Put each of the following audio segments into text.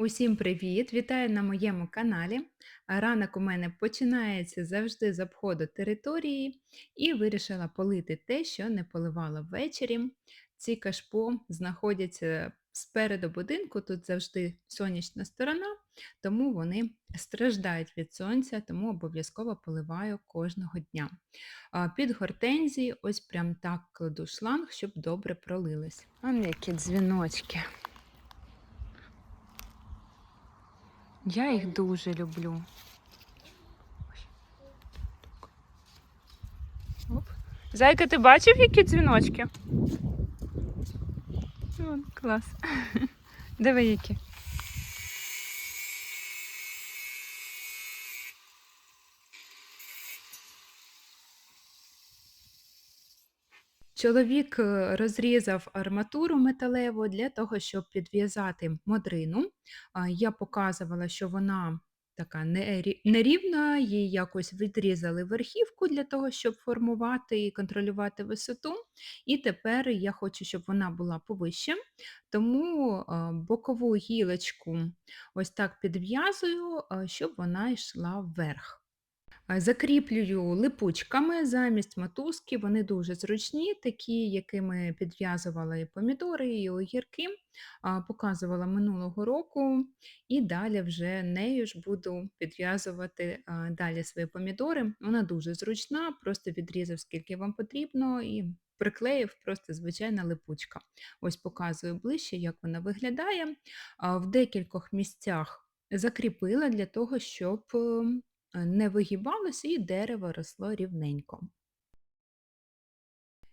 Усім привіт! Вітаю на моєму каналі. Ранок у мене починається завжди з обходу території і вирішила полити те, що не поливала ввечері. Ці кашпо знаходяться спереду будинку, тут завжди сонячна сторона, тому вони страждають від сонця, тому обов'язково поливаю кожного дня. Під гортензії ось прям так кладу шланг, щоб добре пролились. А які дзвіночки. Я їх дуже люблю. Зайка, ти бачив, які дзвіночки? Клас. Диви які. Чоловік е, розрізав арматуру металеву для того, щоб підв'язати модрину. Я показувала, що вона така нерівна, їй якось відрізали верхівку для того, щоб формувати і контролювати висоту. І тепер я хочу, щоб вона була повище, тому бокову гілочку ось так підв'язую, щоб вона йшла вверх. Закріплюю липучками замість мотузки. Вони дуже зручні, такі, якими підв'язувала і помідори, і огірки. Показувала минулого року, і далі вже нею ж буду підв'язувати далі свої помідори. Вона дуже зручна, просто відрізав, скільки вам потрібно, і приклеїв просто звичайна липучка. Ось показую ближче, як вона виглядає. В декількох місцях закріпила для того, щоб. Е, не вигибалося і дерево росло рівненько.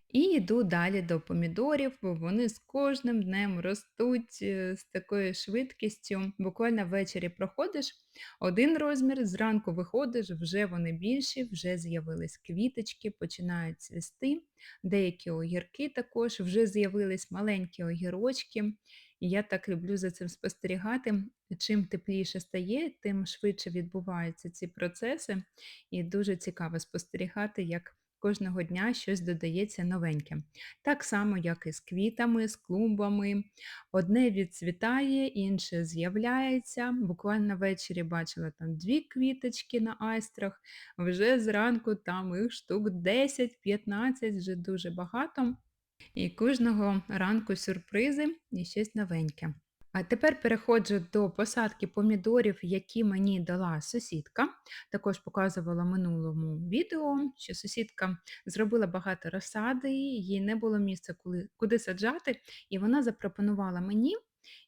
І йду далі до помідорів, бо вони з кожним днем ростуть е, з такою швидкістю. Буквально ввечері проходиш один розмір, зранку виходиш, вже вони більші, вже з'явились квіточки, починають цвісти. Деякі огірки також вже з'явились маленькі огірочки. Я так люблю за цим спостерігати. Чим тепліше стає, тим швидше відбуваються ці процеси, і дуже цікаво спостерігати, як кожного дня щось додається новеньке. Так само, як і з квітами, з клумбами. Одне відцвітає, інше з'являється. Буквально ввечері бачила там дві квіточки на айстрах, вже зранку там їх штук 10-15, вже дуже багато. І кожного ранку сюрпризи і щось новеньке. А тепер переходжу до посадки помідорів, які мені дала сусідка. Також показувала минулому відео, що сусідка зробила багато розсади, їй не було місця, куди саджати, і вона запропонувала мені.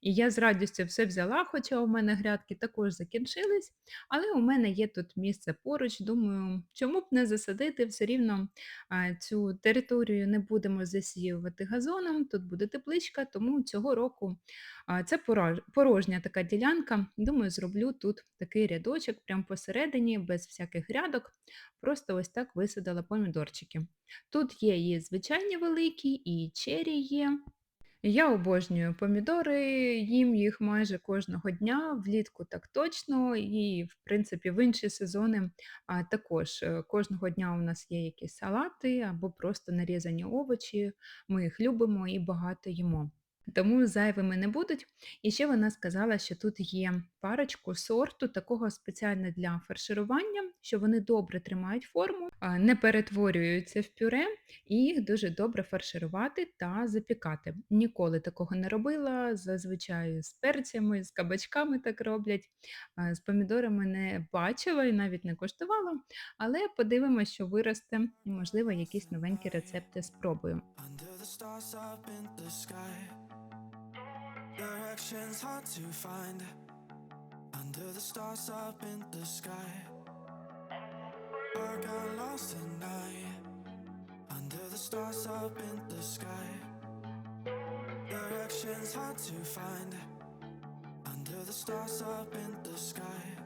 І я з радістю все взяла, хоча у мене грядки також закінчились, але у мене є тут місце поруч. Думаю, чому б не засадити все рівно цю територію не будемо засіювати газоном, тут буде тепличка, тому цього року це порожня така ділянка. Думаю, зроблю тут такий рядочок прямо посередині, без всяких грядок. Просто ось так висадила помідорчики. Тут є і звичайні великі, і чері є. Я обожнюю помідори, їм їх майже кожного дня, влітку так точно, і, в принципі, в інші сезони також е, кожного дня у нас є якісь салати або просто нарізані овочі. Ми їх любимо і багато їмо. Тому зайвими не будуть. І ще вона сказала, що тут є парочку сорту, такого спеціально для фарширування, що вони добре тримають форму, не перетворюються в пюре, і їх дуже добре фарширувати та запікати. Ніколи такого не робила. Зазвичай з перцями, з кабачками так роблять. З помідорами не бачила і навіть не коштувала. Але подивимося, що виросте, і, можливо, якісь новенькі рецепти спробую. Directions hard to find. Under the stars up in the sky. I got lost at night. Under the stars up in the sky. Directions hard to find. Under the stars up in the sky.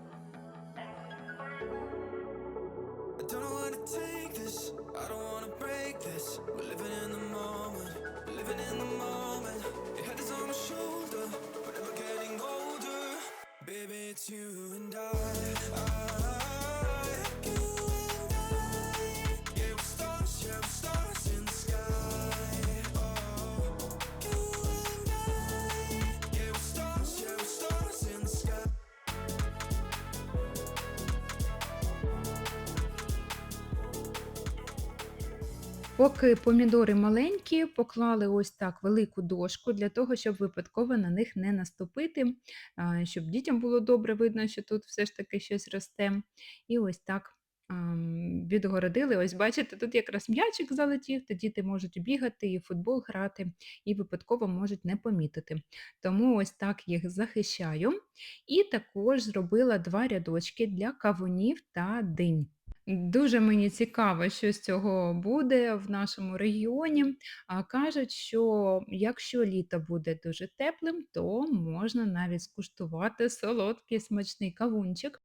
It's you and I. Поки помідори маленькі, поклали ось так велику дошку для того, щоб випадково на них не наступити, щоб дітям було добре видно, що тут все ж таки щось росте. І ось так відгородили. Ось бачите, тут якраз м'ячик залетів, то діти можуть бігати і футбол грати, і випадково можуть не помітити. Тому ось так їх захищаю. І також зробила два рядочки для кавунів та динь. Дуже мені цікаво, що з цього буде в нашому регіоні. А кажуть, що якщо літо буде дуже теплим, то можна навіть скуштувати солодкий смачний кавунчик.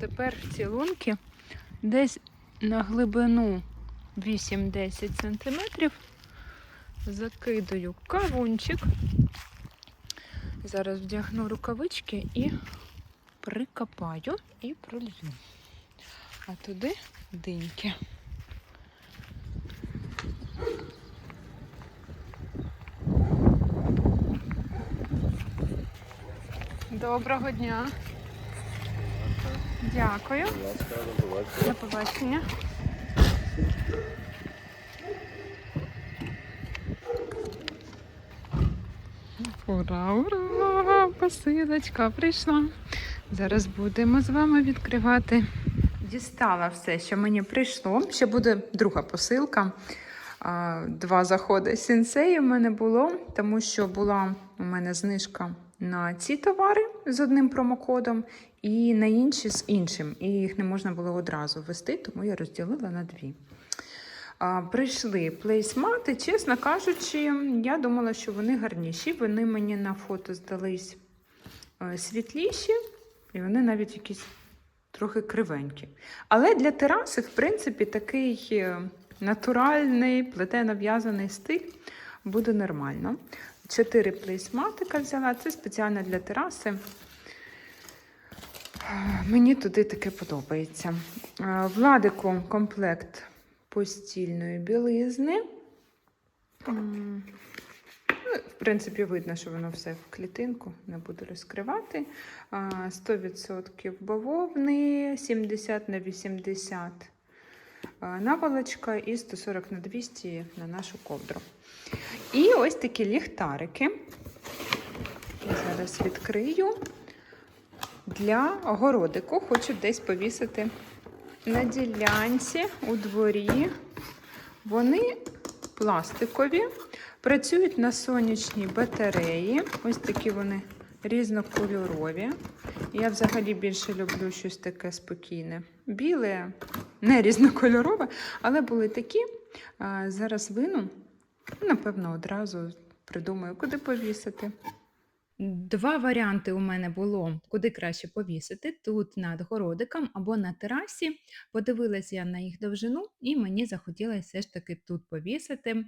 Тепер ці лунки десь на глибину 8-10 см закидаю кавунчик. Зараз вдягну рукавички і прикопаю і пролью. А туди диньки. Доброго дня. Дякую. До побачення. Ура, ура! Посилочка прийшла. Зараз будемо з вами відкривати. Дістала все, що мені прийшло. Ще буде друга посилка. Два заходи сінсеї в мене було, тому що була у мене знижка на ці товари з одним промокодом і на інші з іншим. І їх не можна було одразу ввести, тому я розділила на дві. Прийшли плейсмати, чесно кажучи, я думала, що вони гарніші. Вони мені на фото здались е, світліші, і вони навіть якісь трохи кривенькі. Але для тераси, в принципі, такий е, натуральний, плетено-в'язаний стиль буде нормально. Чотири плейсматика взяла, це спеціально для тераси. Мені туди таке подобається. Е, Владику комплект постільної білизни. Ну, В принципі, видно, що воно все в клітинку, не буду розкривати. 100% бавовни, 70 на 80 а, наволочка і 140 на 200 на нашу ковдру. І ось такі ліхтарики. Я Зараз відкрию. Для городику хочу десь повісити на ділянці у дворі. Вони пластикові, працюють на сонячній батареї. Ось такі вони різнокольорові. Я взагалі більше люблю щось таке спокійне. Біле, не різнокольорове, але були такі. Зараз вину, напевно, одразу придумаю, куди повісити. Два варіанти у мене було, куди краще повісити: тут над городиком або на терасі. Подивилася я на їх довжину, і мені захотілося все ж таки тут повісити.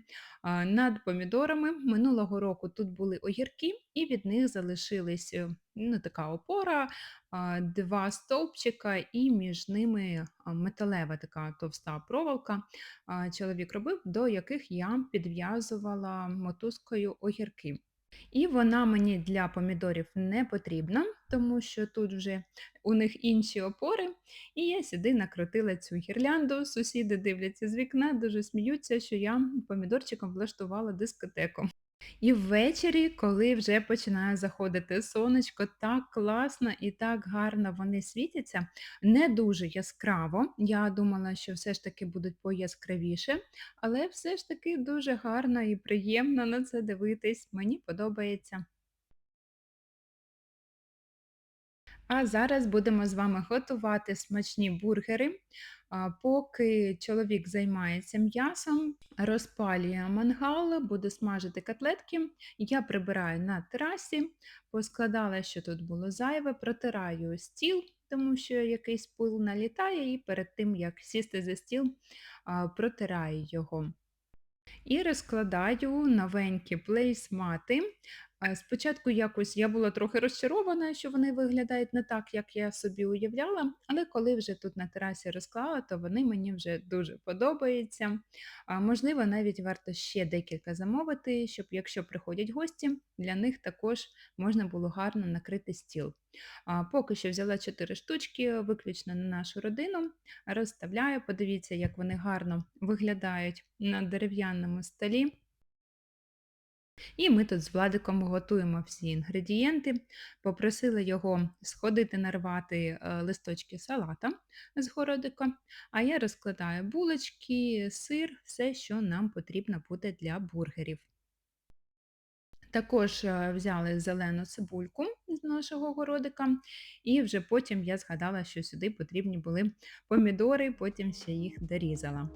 Над помідорами минулого року тут були огірки, і від них залишились е, ну, така опора, два стовпчика, і між ними металева така товста проволока. Чоловік робив, до яких я підв'язувала мотузкою огірки. І вона мені для помідорів не потрібна, тому що тут вже у них інші опори. І я сюди накрутила цю гірлянду. Сусіди дивляться з вікна, дуже сміються, що я помідорчиком влаштувала дискотеку. І ввечері, коли вже починає заходити сонечко, так класно і так гарно вони світяться. Не дуже яскраво. Я думала, що все ж таки будуть пояскравіше, але все ж таки дуже гарно і приємно на це дивитись. Мені подобається. А зараз будемо з вами готувати смачні бургери. Поки чоловік займається м'ясом, розпалює мангал, буде смажити котлетки. Я прибираю на терасі, поскладала, що тут було зайве, протираю стіл, тому що якийсь пил налітає, і перед тим, як сісти за стіл, протираю його. І розкладаю новенькі плейсмати. Спочатку якось я була трохи розчарована, що вони виглядають не так, як я собі уявляла, але коли вже тут на терасі розклала, то вони мені вже дуже подобаються. А, можливо, навіть варто ще декілька замовити, щоб якщо приходять гості, для них також можна було гарно накрити стіл. А, поки що взяла 4 штучки, виключно на нашу родину, розставляю. Подивіться, як вони гарно виглядають на дерев'яному столі. І ми тут з Владиком готуємо всі інгредієнти. Попросила його сходити нарвати е, листочки салата з городика, а я розкладаю булочки, сир, все, що нам потрібно буде для бургерів. Також е, взяли зелену цибульку з нашого городика, і вже потім я згадала, що сюди потрібні були помідори, потім ще їх дорізала.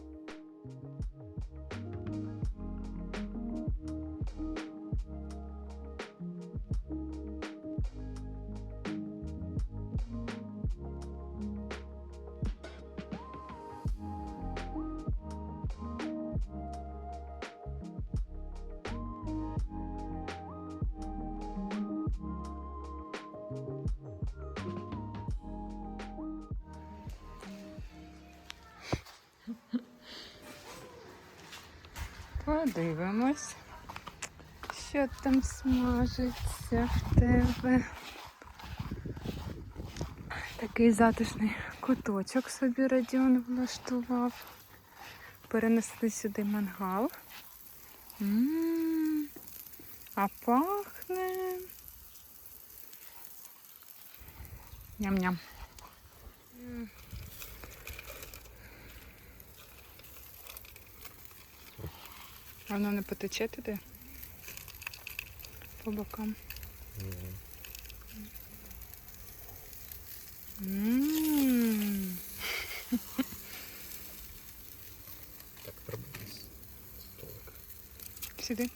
Подивимось, що там смажиться в тебе. Такий затишний куточок собі Радіон влаштував. Перенесли сюди мангал. М, А пахне. Ням-ням. А Воно не потече туди? По бокам. Так, треба столик. Сюди.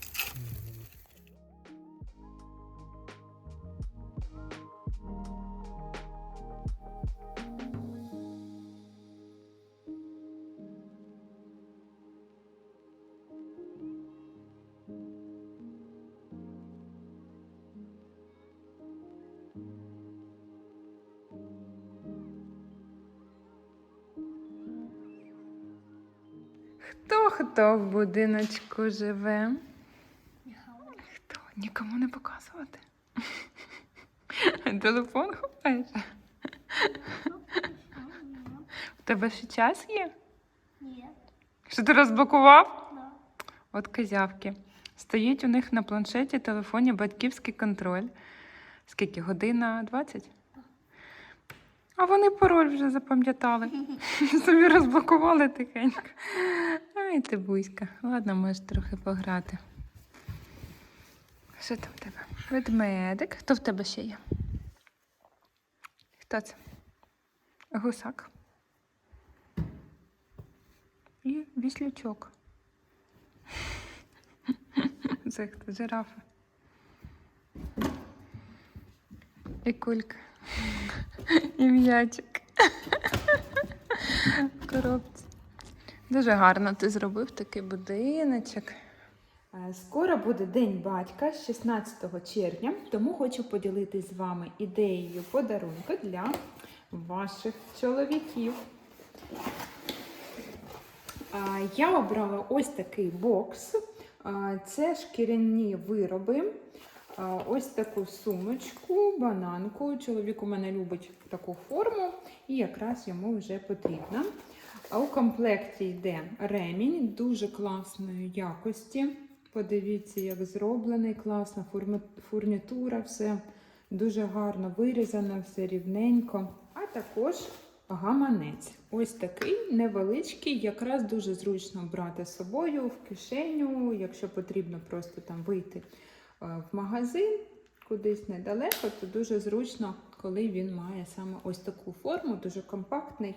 Хто в будиночку живе? Хто? Нікому не показувати. Телефон ховаєш? У тебе ще час є? Нет. Що ти розблокував? Да. От козявки. Стоїть у них на планшеті телефоні батьківський контроль. Скільки? Година 20? А вони пароль вже запам'ятали. Собі розблокували тихенько. Ай, ти бузька. Ладно, можеш трохи пограти. Що там в тебе? Ведмедик. Хто в тебе ще є? Хто це? Гусак. І віслючок. Це хто? Жирафа. І кулька. І м'ячик. В коробці. Дуже гарно ти зробив такий будиночок. Е, Скоро буде День батька з 16 червня, тому хочу поділитись з вами ідеєю подарунку для ваших чоловіків. Я обрала ось такий бокс. Це шкіряні вироби. Ось таку сумочку, бананку. Чоловік у мене любить таку форму, і якраз йому вже потрібна. А у комплекті йде ремінь дуже класної якості. Подивіться, як зроблений, класна фурнітура, все дуже гарно вирізано, все рівненько. А також гаманець. Ось такий невеличкий, якраз дуже зручно брати з собою в кишеню, якщо потрібно просто там вийти е, в магазин кудись недалеко, то дуже зручно, коли він має саме ось таку форму, дуже компактний.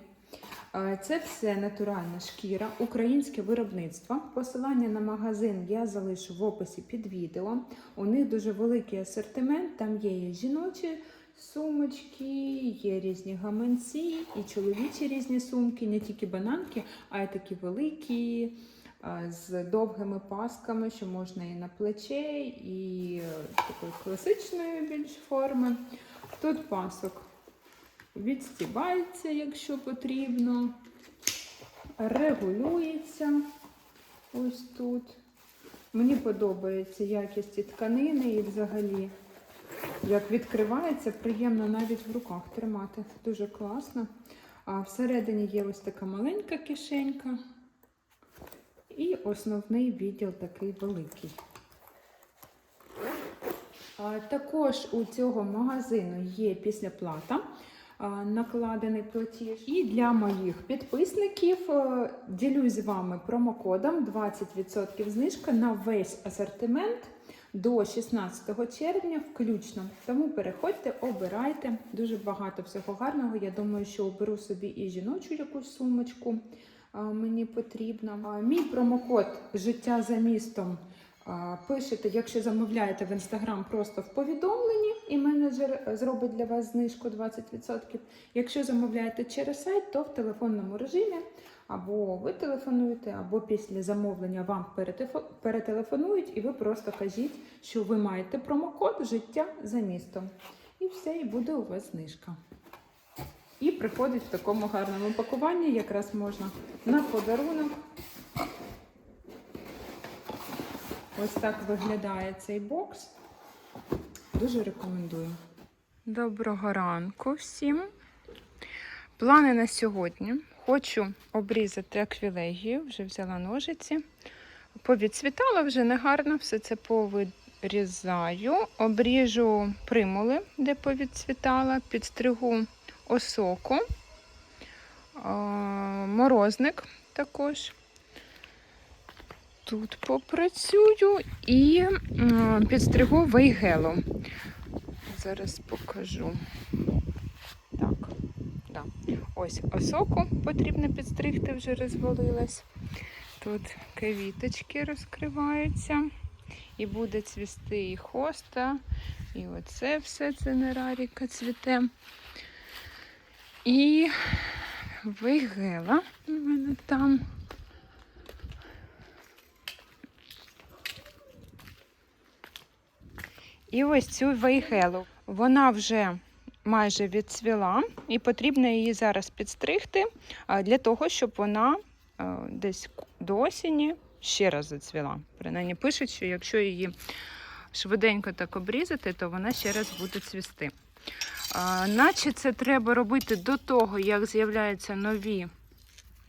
Е, Це все натуральна шкіра, українське виробництво. Посилання на магазин я залишу в описі під відео. У них дуже великий асортимент. Там є і жіночі сумочки, є різні гаманці, і чоловічі різні сумки, не тільки бананки, а й такі великі з довгими пасками, що можна і на плече, і е, такої класичної більш форми. Тут пасок відстібається, якщо потрібно, регулюється ось тут. Мені подобається якість тканини і взагалі. Як відкривається, приємно навіть в руках тримати. Дуже класно. А всередині є ось така маленька кишенька. І основний відділ такий великий. Також у цього магазину є післяплата, накладений платіж. І для моїх підписників е, ділюсь з вами промокодом 20% знижка на весь асортимент до 16 червня включно. Тому переходьте, обирайте. Дуже багато всього гарного. Я думаю, що оберу собі і жіночу якусь сумочку. Мені потрібно. Мій промокод Життя за містом пишете, якщо замовляєте в інстаграм просто в повідомленні, і менеджер е, зробить для вас знижку 20%. Якщо замовляєте через сайт, то в телефонному режимі або ви телефонуєте, або після замовлення вам перетелефонують, і ви просто кажіть, що ви маєте промокод Життя за містом. І все, і буде у вас знижка. І приходить в такому гарному пакуванні, якраз можна на подарунок. Ось так виглядає цей бокс. Дуже рекомендую. Доброго ранку всім. Плани на сьогодні. Хочу обрізати аквілегію, вже взяла ножиці. Повідцвітала вже негарно, все це повирізаю. Обріжу примули, де повідцвітала, підстригу осоку, морозник також. Тут попрацюю і підстригу вейгелу. Зараз покажу. Так, да. ось осоку потрібно підстригти, вже розвалилась. Тут квіточки розкриваються. І буде цвісти і хоста, і оце все це нераріка цвіте. І вейгела у мене там. І ось цю вейгелу. Вона вже майже відцвіла, і потрібно її зараз підстригти для того, щоб вона десь до осені ще раз зацвіла. Принаймні пишуть, що якщо її швиденько так обрізати, то вона ще раз буде цвісти. Наче це треба робити до того, як з'являються нові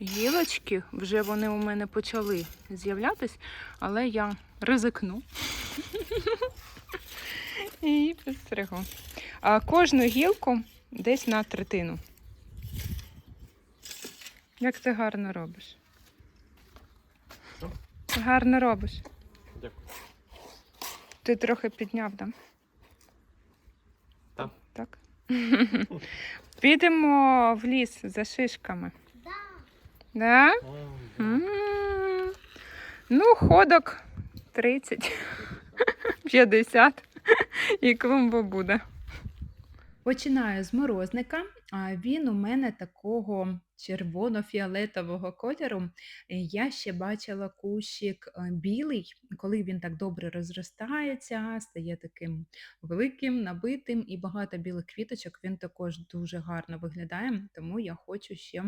гілочки. Вже вони у мене почали з'являтись, але я ризикну. І підстригу. А кожну гілку десь на третину. Як ти гарно робиш? Що? Гарно робиш. Дякую. Ти трохи підняв, да? Так. Так. Підемо в ліс за шишками. Да. Да? М. Ну, ходок 30, 50 і клумба буде. Починаю з морозника. Він у мене такого червоно-фіолетового кольору. Е, Я ще бачила кущик е, білий, коли він так добре розростається, стає таким великим, набитим і багато білих квіточок. Він також дуже гарно виглядає. Тому я хочу ще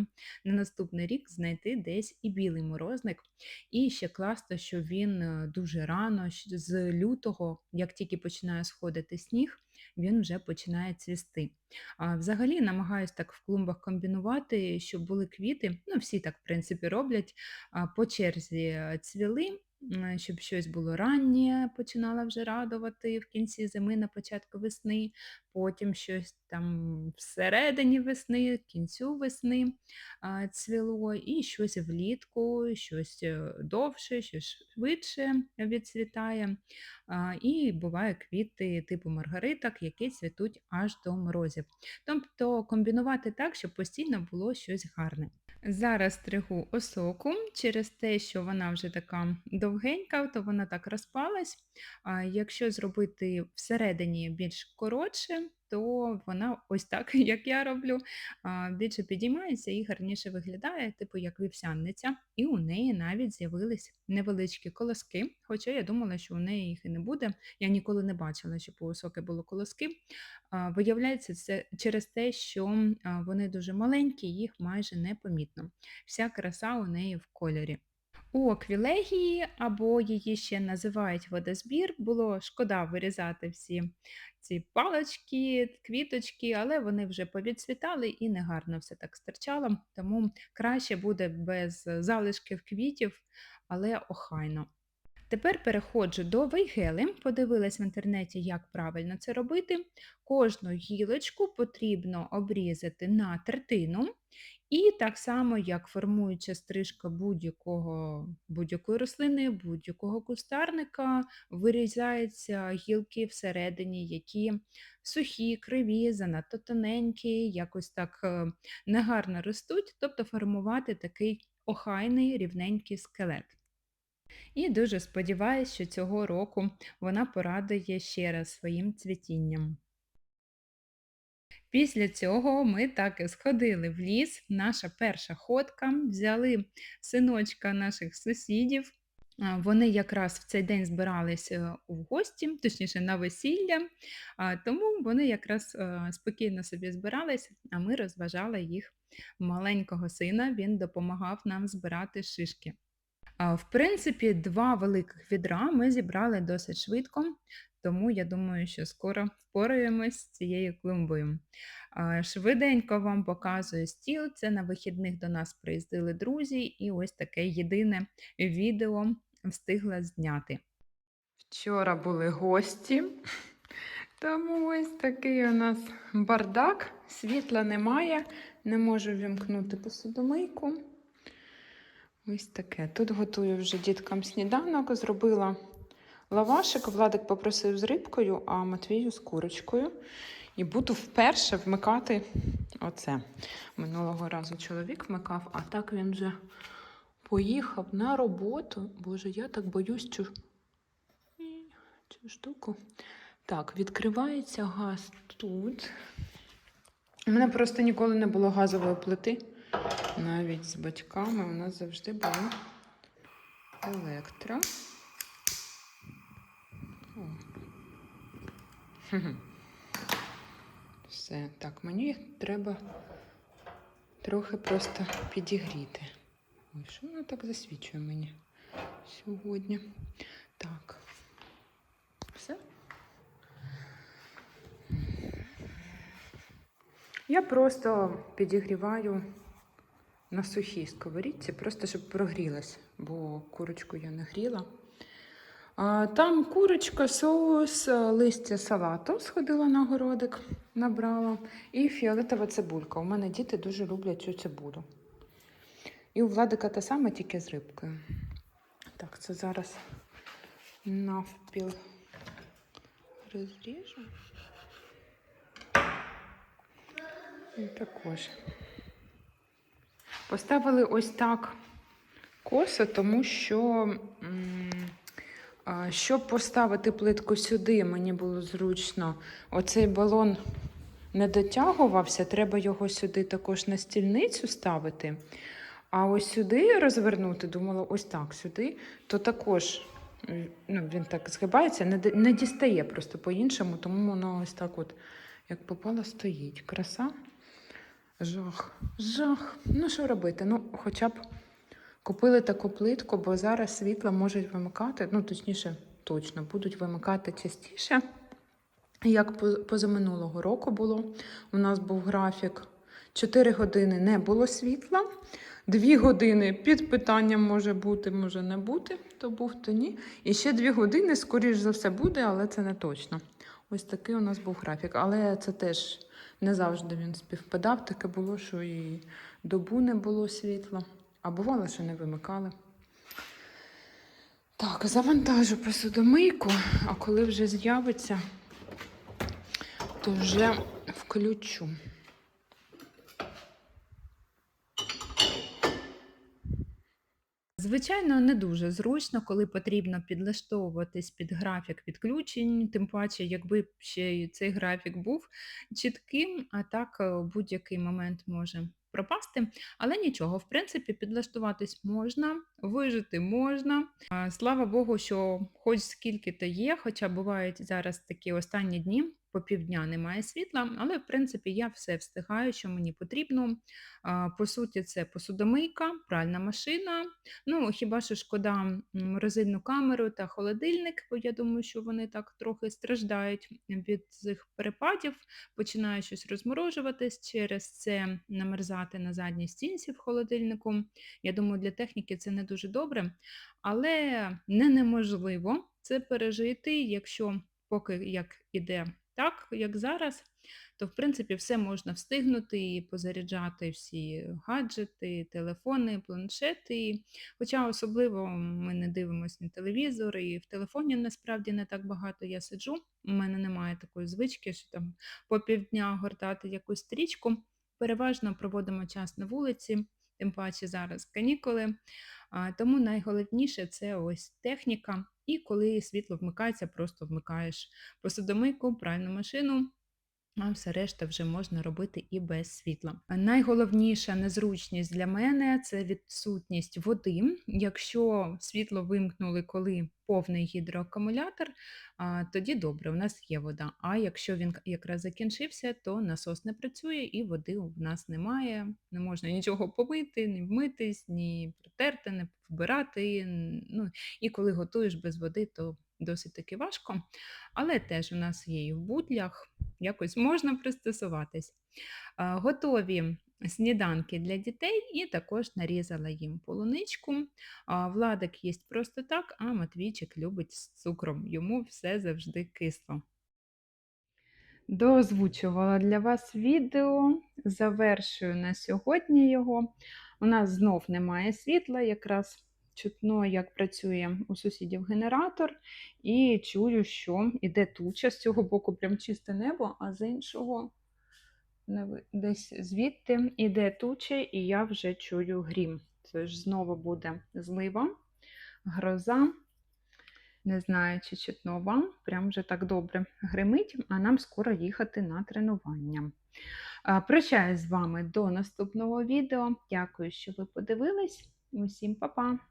на наступний рік знайти десь і білий морозник. І ще класно, що він е, дуже рано, з лютого, як тільки починає сходити сніг, він вже починає цвісти. А, взагалі намагаюся так в клумбах комбінувати, щоб були квіти. Ну, всі так, в принципі, роблять. По черзі е, цвіли, м, щоб щось було раннє, починала вже радувати в кінці зими, на початку весни, потім щось там всередині весни, кінцю весни цвіло, і щось влітку, щось е, довше, щось швидше відцвітає. І буває квіти типу маргариток, які цвітуть аж до морозів. Тобто комбінувати так, щоб постійно було щось гарне. Зараз стригу осоку через те, що вона вже така довгенька, то вона так розпалась. Якщо зробити всередині більш коротше, то вона ось так, як я роблю, більше підіймається і гарніше виглядає, типу як вівсянниця. І у неї навіть з'явились невеличкі колоски. Хоча я думала, що у неї їх і не буде. Я ніколи не бачила, щоб у осоки були колоски. Виявляється, це через те, що вони дуже маленькі, їх майже не помітно. Вся краса у неї в кольорі. У аквілегії, або її ще називають водозбір, було шкода вирізати всі ці палочки, квіточки, але вони вже повідцвітали і негарно все так стирчало, тому краще буде без залишків квітів, але охайно. Тепер переходжу до вейгели. Подивилась в інтернеті, як правильно це робити. Кожну гілочку потрібно обрізати на третину. І так само, як формуюча стрижка будь-якої рослини, будь-якого кустарника, вирізаються гілки всередині, які сухі, криві, занадто тоненькі, якось так е, негарно ростуть, тобто формувати такий охайний рівненький скелет. І дуже сподіваюся, що цього року вона порадує ще раз своїм цвітінням. Після цього ми так і сходили в ліс. Наша перша ходка, взяли синочка наших сусідів. Вони якраз в цей день збиралися у гості, точніше на весілля, тому вони якраз спокійно собі збиралися, а ми розважали їх маленького сина. Він допомагав нам збирати шишки. В принципі, два великих відра ми зібрали досить швидко, тому я думаю, що скоро впораємось з цією клумбою. Швиденько вам показую стіл. Це на вихідних до нас приїздили друзі, і ось таке єдине відео встигла зняти. Вчора були гості, тому ось такий у нас бардак, світла немає, не можу вімкнути посудомийку. Ось таке. Тут готую вже діткам сніданок. Зробила лавашик. Владик попросив з рибкою, а Матвію з курочкою. І буду вперше вмикати оце. Минулого разу чоловік вмикав, а так він вже поїхав на роботу. Боже, я так боюсь цю, цю штуку. Так, відкривається газ тут. У мене просто ніколи не було газової плити. Навіть з батьками у нас завжди було електро. О. Все. Так, мені треба трохи просто підігріти. Ой, що воно так засвічує мені сьогодні? Так. Все. Я просто підігріваю на сухій сковорідці, просто щоб прогрілась, бо курочку я не гріла. Там курочка, соус, е, листя салату сходила на городик, набрала. І фіолетова цибулька. У мене діти дуже люблять цю цибулю. І у Владика те саме, тільки з рибкою. Так, це зараз навпіл розріжу. І також. Поставили ось так косо, тому що, щоб поставити плитку сюди, мені було зручно. Оцей балон не дотягувався, треба його сюди також на стільницю ставити. А ось сюди розвернути, думала, ось так сюди, то також ну, він так згибається, не, не дістає просто по-іншому, тому воно ось так от, як попало, стоїть. Краса. Жах, жах. Ну, що робити? Ну, хоча б купили таку плитку, бо зараз світла можуть вимикати, ну, точніше, точно, будуть вимикати частіше. Як позаминулого року було. У нас був графік 4 години не було світла, 2 години під питанням може бути, може не бути, то був, то ні. І ще 2 години, скоріш за все, буде, але це не точно. Ось такий у нас був графік. Але це теж не завжди він співпадав. Таке було, що і добу не було світла, а бувало, що не вимикали. Так, завантажу посудомийку, а коли вже з'явиться, то вже включу. Звичайно, не дуже зручно, коли потрібно підлаштовуватись під графік відключень, тим паче, якби ще й цей графік був чітким, а так е, будь-який момент може пропасти. Але нічого, в принципі, підлаштуватись можна, вижити можна. Слава Богу, що хоч скільки-то є, хоча бувають зараз такі останні дні, по півдня немає світла, але в принципі я все встигаю, що мені потрібно. По суті, це посудомийка, пральна машина. Ну, хіба що шкода морозильну камеру та холодильник, бо я думаю, що вони так трохи страждають від цих перепадів, починає щось розморожуватись, через це намерзати на задній стінці в холодильнику. Я думаю, для техніки це не дуже добре, але не неможливо це пережити, якщо поки як іде так, як зараз, то в принципі все можна встигнути і позаряджати всі гаджети, телефони, планшети. Хоча особливо ми не дивимося на телевізор, і в телефоні насправді не так багато я сиджу. У мене немає такої звички, що там по півдня гортати якусь стрічку. Переважно проводимо час на вулиці, тим паче зараз канікули. Тому найголовніше це ось техніка. І коли світло вмикається, просто вмикаєш посудомийку, пральну машину. А все решта вже можна робити і без світла. Найголовніша незручність для мене це відсутність води. Якщо світло вимкнули, коли повний гідроакумулятор, тоді добре, у нас є вода. А якщо він якраз закінчився, то насос не працює і води у нас немає. Не можна нічого помити, ні вмитись, ні протерти, не вбирати. Ну, і коли готуєш без води, то досить таки важко. Але теж у нас є і в бутлях якось можна пристосуватись. Готові сніданки для дітей і також нарізала їм полуничку. Владик їсть просто так, а Матвійчик любить з цукром. Йому все завжди кисло. Доозвучувала для вас відео, завершую на сьогодні його. У нас знов немає світла, якраз чутно, як працює у сусідів генератор, і чую, що іде туча з цього боку, прям чисте небо, а з іншого десь звідти іде туча, і я вже чую грім. Це ж знову буде злива, гроза. Не знаю, чи чутно вам, прям вже так добре гримить, а нам скоро їхати на тренування. А, Прощаюсь з вами до наступного відео. Дякую, що ви подивились. Усім па-па!